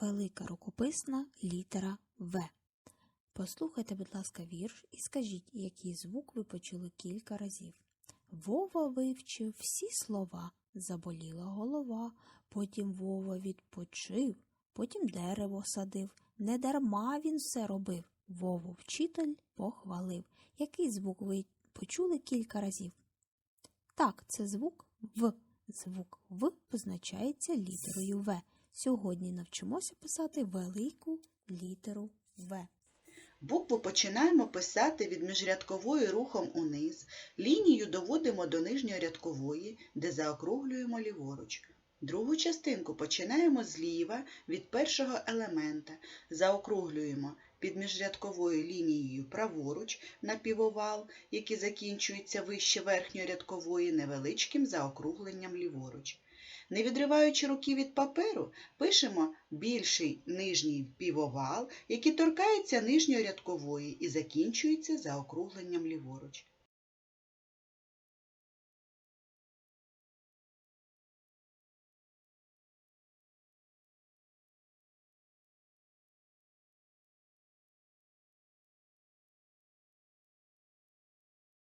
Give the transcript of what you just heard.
велика рукописна літера В. Послухайте, будь ласка, вірш і скажіть, який звук ви почули кілька разів. Вова вивчив всі слова, заболіла голова, потім Вова відпочив, потім дерево садив. Не дарма він все робив. Вову вчитель похвалив. Який звук ви почули кілька разів? Так, це звук В. Звук В позначається літерою В. Сьогодні навчимося писати велику літеру В. Букву починаємо писати від міжрядкової рухом униз, лінію доводимо до нижньорядкової, де заокруглюємо ліворуч. Другу частинку починаємо зліва від першого елемента, заокруглюємо під міжрядковою лінією праворуч на півовал, який закінчується вище верхньорядкової невеличким заокругленням ліворуч. Не відриваючи руки від паперу, пишемо більший нижній півовал, який торкається нижньої рядкової і закінчується заокругленням ліворуч.